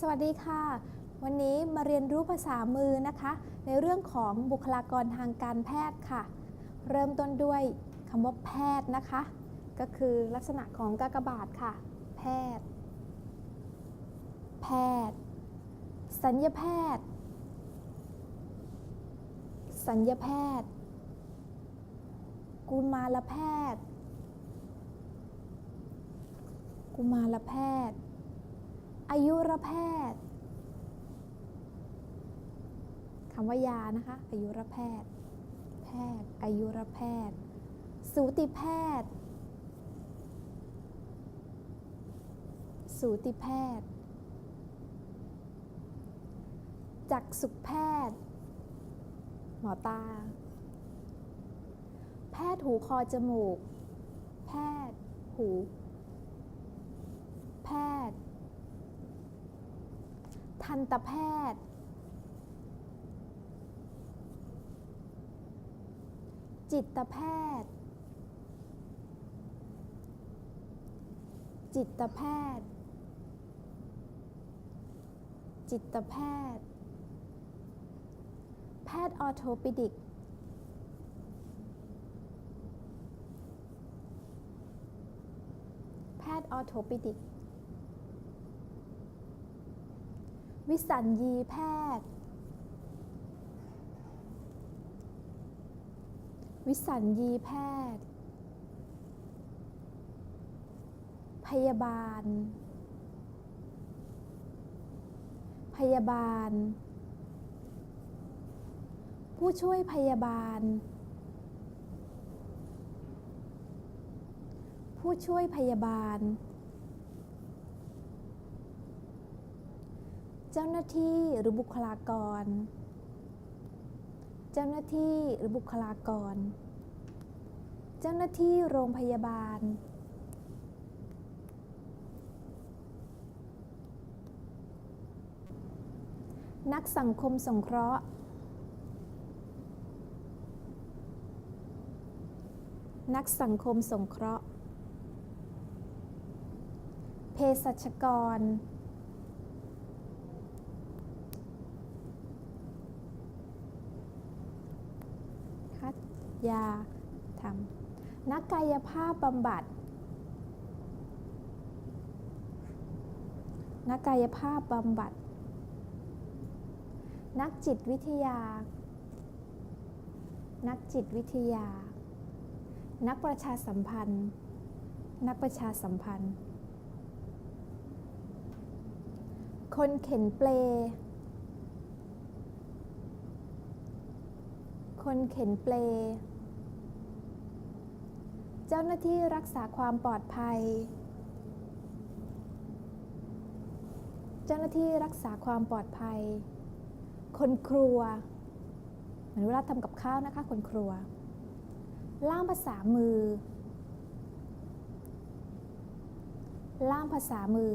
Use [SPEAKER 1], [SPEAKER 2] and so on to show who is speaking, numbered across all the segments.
[SPEAKER 1] สวัสดีค่ะ วันนี้มาเรียนรู้ภาษามือนะคะ ในเรื่องของบุคลากรทางการแพทย์ค่ะ เริ่มต้นด้วยคำว่าแพทย์นะคะ ก็คือลักษณะของกากบาทค่ะ แพทย์ แพทย์ สัญญแพทย์ สัญญแพทย์ กุมารแพทย์ กุมารแพทย์ อายุรแพทย์คำว่ายานะคะอายุรแพทย์ แพทย์อายุรแพทย์ สูติแพทย์ สูติแพทย์ จักษุแพทย์ หมอตา แพทย์หูคอจมูก แพทย์หู แพทย์ ทันตแพทย์ จิตแพทย์ จิตแพทย์ จิตแพทย์ แพทย์ออโทปิดิกแพทย์ออโทปิดิก วิสัญญีแพทย์ วิสัญญีแพทย์ พยาบาล พยาบาล ผู้ช่วยพยาบาล ผู้ช่วยพยาบาล เจ้าหน้าที่หรือบุคลากร เจ้าหน้าที่หรือบุคลากร เจ้าหน้าที่โรงพยาบาล นักสังคมสงเคราะห์ นักสังคมสงเคราะห์ เภสัชกร คัด ยาทำนักกายภาพบำบัด นักกายภาพบำบัด นักจิตวิทยา นักจิตวิทยา นักประชาสัมพันธ์ นักประชาสัมพันธ์ คนเข็นเปลคนเข็นเปล จ้าหน้าที่รักษาความปลอดภัย เจ้าหน้าที่รักษาความปลอดภัย คนครัว เหมือนเวลาทำกับข้าวนะคะ คนครัว ล่ามภาษามือ ล่ามภาษามือ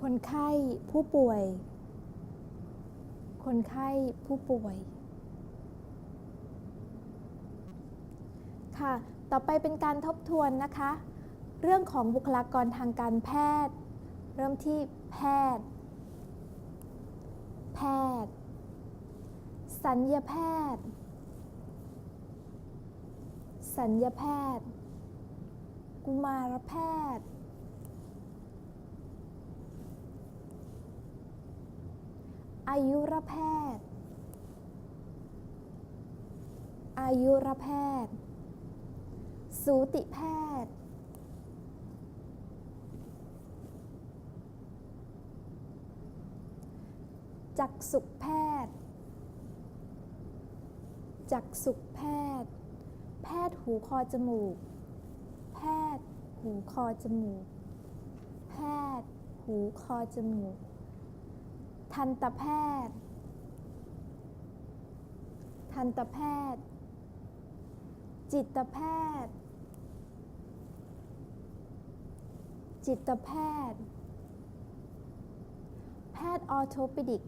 [SPEAKER 1] คนไข้ผู้ป่วย คนไข้ผู้ป่วย ค่ะ ต่อไปเป็นการทบทวนนะคะ เรื่องของบุคลากรทางการแพทย์ เริ่มที่แพทย์ แพทย์ สัญญาแพทย์ สัญญาแพทย์ กุมารแพทย์ อายุรแพทย์อายุรแพทย์ สูติแพทย์ จักษุแพทย์ จักษุแพทย์ แพทย์หูคอจมูก แพทย์หูคอจมูก แพทย์หูคอจมูก ทันตแพทย์ ทันตแพทย์ จิตแพทย์ จิตแพทย์ แพทย์ออโทปิดิก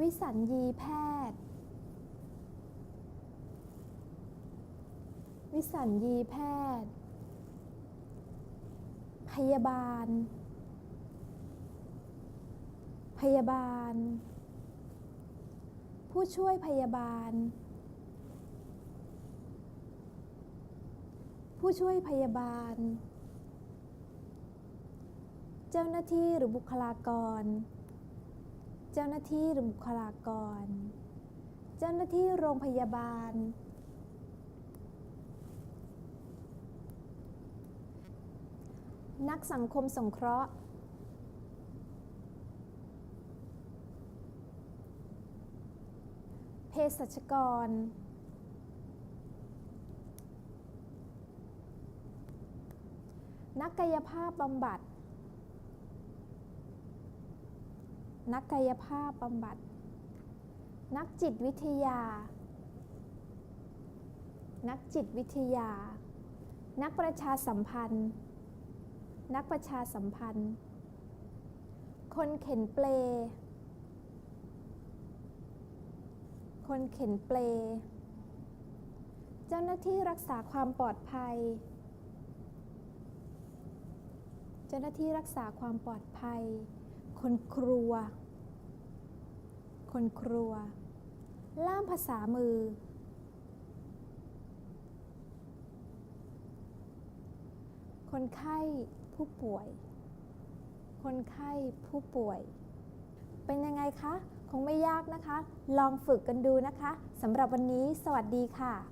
[SPEAKER 1] วิสัญญีแพทย์ วิสัญญีแพทย์ พยาบาล พยาบาล ผู้ช่วยพยาบาล ผู้ช่วยพยาบาล เจ้าหน้าที่หรือบุคลากร เจ้าหน้าที่หรือบุคลากร เจ้าหน้าที่โรงพยาบาล นักสังคมสงเคราะห์เภสัชกร นักกายภาพบำบัด นักกายภาพบำบัด นักจิตวิทยา นักจิตวิทยา นักประชาสัมพันธ์ นักประชาสัมพันธ์ คนเข็นเปล คนเข็นเปล เจ้าหน้าที่รักษาความปลอดภัย เจ้าหน้าที่รักษาความปลอดภัย คนครัว คนครัว ล่ามภาษามือ คนไข้ผู้ป่วย คนไข้ผู้ป่วย เป็นยังไงคะ คงไม่ยากนะคะ ลองฝึกกันดูนะคะสำหรับวันนี้ สวัสดีค่ะ